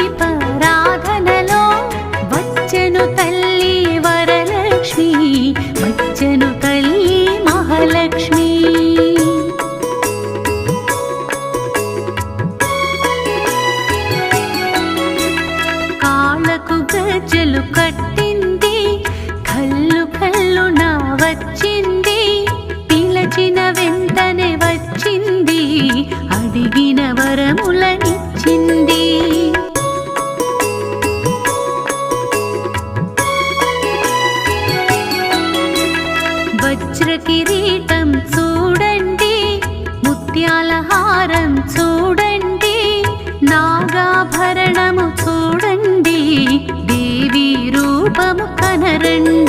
దీపారాధనలో వచ్చను తల్లి వరలక్ష్మి వచ్చను తల్లి మహాలక్ష్మి. కాళ్ళకు గజ్జలు కట్టింది కళ్ళు కళ్ళు నా వచ్చింది పిలచిన వెంటనే వచ్చింది అడిగిన వరముల వజ్ర కిరీటం చూడండి ముత్యాల హారం చూడండి నాగాభరణము చూడండి దేవి రూపము కనరండి.